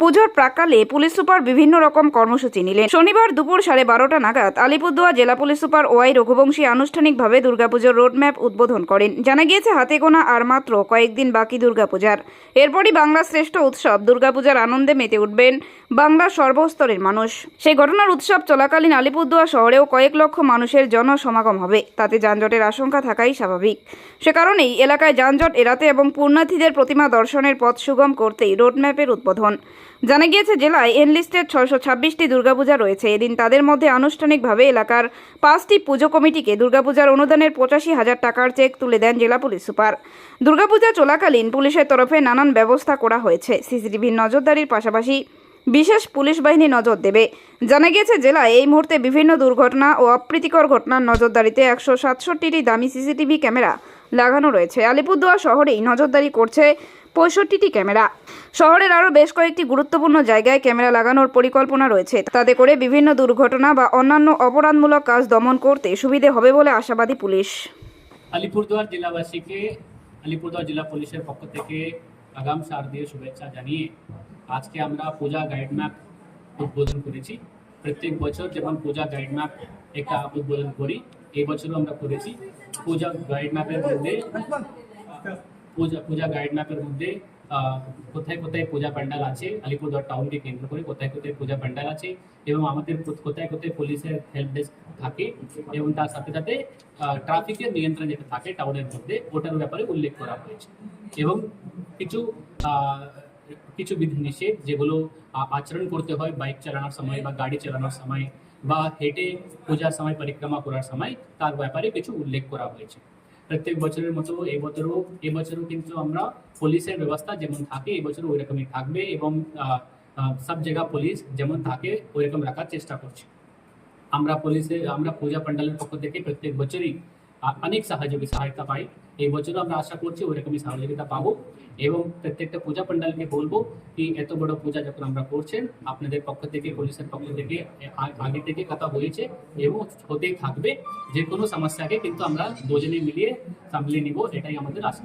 পুজোর প্রাকালে police super বিভিন্ন রকম কর্মসূচি নিলেন। শনিবার দুপুর সাড়ে বারোটা নাগাদ আলিপুরদুয়া জেলা পুলিশ সুপার ওয়াই রঘুবংশী আনুষ্ঠানিকভাবে দুর্গাপুজোর রোডম্যাপ উদ্বোধন করেন। জানা গিয়েছে, হাতে গোনা আর মাত্র কয়েকদিন বাকি দুর্গাপূজার। এরপরই বাংলার শ্রেষ্ঠ উৎসব দুর্গাপূজার আনন্দে মেতে উঠবেন বাংলার সর্বস্তরের মানুষ। সেই ঘটনার উৎসব চলাকালীন আলিপুরদুয়ার শহরেও কয়েক লক্ষ মানুষের জনসমাগম হবে। তাতে যানজটের আশঙ্কা থাকাই স্বাভাবিক। সে কারণেই এলাকায় যানজট এড়াতে এবং পুণ্যার্থীদের প্রতিমা দর্শনের পথ সুগম করতেই রোডম্যাপের উদ্বোধন। জানা গিয়েছে, জেলায় এনলিস্টেড ছয়শো ছাব্বিশটি দুর্গাপূজা রয়েছে। এদিন তাদের মধ্যে আনুষ্ঠানিকভাবে এলাকার পাঁচটি পুজো কমিটিকে দুর্গাপূজার অনুদানের পঁচাশি হাজার টাকার চেক তুলে দেন জেলা পুলিশ সুপার। দুর্গাপূজা চলাকালীন পুলিশের তরফে নানান ব্যবস্থা করা হয়েছে। সিসিটিভির নজরদারির পাশাপাশি বিশেষ পুলিশ বাহিনী নজর দেবে। জানা গিয়েছে, জেলায় এই মুহূর্তে বিভিন্ন দুর্ঘটনা ও অপ্রীতিকর ঘটনার নজরদারিতে একশো সাতষট্টিটি দামি সিসিটিভি ক্যামেরা লাগানো রয়েছে। আলিপুরদুয়ার শহরেই নজরদারি করছে পঁয়ষট্টিটি ক্যামেরা। শহরের আরও বেশ কয়েকটি গুরুত্বপূর্ণ জায়গায় ক্যামেরা লাগানোর পরিকল্পনা রয়েছে। তাতে করে বিভিন্ন দুর্ঘটনা বা অন্যান্য অপরাধমূলক কাজ দমন করতে সুবিধে হবে বলে আশাবাদী পুলিশ। আলিপুরদুয়ার জেলাবাসীকে, আলিপুরদুয়ার জেলা পুলিশের পক্ষ থেকে আগাম শারদীয় শুভেচ্ছা জানিয়ে আজকে আমরা পূজা গাইড ম্যাপ উদ্বোধন করেছি। প্রত্যেক বছর যেমন পূজা গাইড ম্যাপ একটা উদ্বোধন করি, এই বছরও আমরা করেছি। পূজা গাইড ম্যাপের মধ্যে পূজা পূজা গাইড ম্যাপের মধ্যে কোথায় কোথায় পূজা প্যান্ডাল আছে, আলিপুরদুয়ার টাউনকে কেন্দ্র করে কোথায় কোথায় পূজা প্যান্ডাল আছে এবং আমাদের কোথায় কোথায় পুলিশের হেল্প ডেস্ক থাকে এবং তার সাথে সাথে ট্রাফিকের নিয়ন্ত্রণ যেটা থাকে টাউনের মধ্যে, ওটার ব্যাপারে উল্লেখ করা হয়েছে। এবং কিছু কিছু বিধিনিষেধ যেগুলো আচরণ করতে হয় বাইক চালানোর সময় বা গাড়ি চালানোর সময় বা হেঁটে পূজার সময়, পরিক্রমা করার সময় তার ব্যাপারে কিছু উল্লেখ করা হয়েছে। প্রত্যেক বছরের মতো এবছরও এবছরও কিন্তু আমরা পুলিশের ব্যবস্থা যেমন থাকে এবছরও ওই রকমই থাকবে এবং সব জায়গা পুলিশ যেমন থাকে ওই রকম রাখার চেষ্টা করছি। আমরা পুলিশে, আমরা পূজা প্যান্ডালের পক্ষ থেকে প্রত্যেক বছরই অনেক সহযোগী সহায়তা পাই। এই বছরও আমরা আশা করছি ওইরকমই সহযোগিতা পাবো এবং প্রত্যেকটা পূজা প্যান্ডালকে বলব কি এত বড় পূজা যখন আমরা করছেন, আপনাদের পক্ষ থেকে, পুলিশের পক্ষ থেকে আগে থেকে কথা হয়েছে এবং হতেই থাকবে। যে কোনো সমস্যাকে কিন্তু আমরা দুজনে মিলিয়ে সামলে নিব, এটাই আমাদের আশা।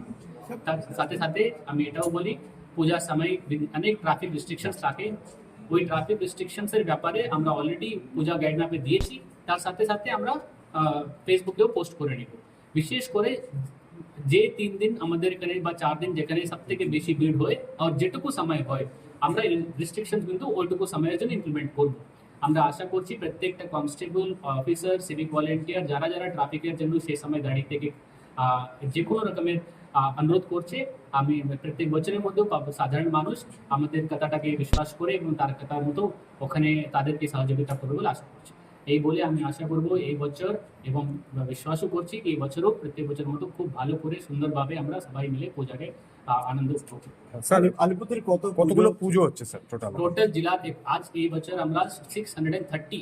তার সাথে সাথে আমি এটাও বলি, পূজার সময় অনেক ট্রাফিক রেস্ট্রিকশনস থাকে। ওই ট্রাফিক রেস্ট্রিকশনস এর ব্যাপারে আমরা অলরেডি পূজা গাইড ম্যাপে দিয়েছি। তার সাথে সাথে আমরা ফেসবুকেও পোস্ট করে নিব। বিশেষ করে যে তিন দিন আমাদের এখানে বা চার দিন যেখানে সব থেকে বেশি ভিড় হয় আর যেটুকু সময় হয়, আমরা রেস্ট্রিকশন কিন্তু ওইটুকু সময়ের জন্য ইমপ্লিমেন্ট করব। আমরা আশা করছি প্রত্যেকটা কনস্টেবল অফিসার সিভিক ভলেন্টিয়ার যারা যারা ট্রাফিকের জন্য সেই সময় গাড়ি থেকে যে কোনো রকমের অনুরোধ করছে, আমি প্রত্যেক বছরের মধ্যেও সাধারণ মানুষ আমাদের কথাটাকে বিশ্বাস করে এবং তার কথার মতো ওখানে তাদেরকে সহযোগিতা করবে বলে আশা করছি। এই বলে আমি আশা করব এই বছর এবং বিশ্বাসও করছি এই বছরও প্রত্যেক বছরের মতো খুব ভালো করে সুন্দরভাবে আমরা সবাই মিলে পূজাকে আনন্দ উপভোগ স্যার আলিপুরের কত কতগুলো পুজো হচ্ছে স্যার টোটাল টোটাল জেলা আজ এই বছর আমরা six hundred and thirty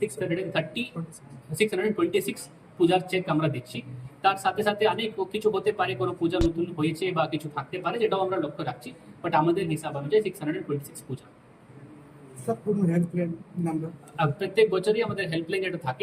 six hundred and thirty six hundred twenty six পূজার চেক আমরা দিচ্ছি। তার সাথে সাথে অনেক কিছু হতে পারে কোনো পূজা নতুন হয়েছে বা কিছু থাকতে পারে যেটাও আমরা লক্ষ্য রাখছি। বাট আমাদের হিসাব অনুযায়ী সিক্স হান্ড্রেড টোয়েন্টি সিক্স পূজা। সব কোনো হেল্পলাইন নাম্বার প্রত্যেক বছরই আমাদের হেল্পলাইন এটা থাকে।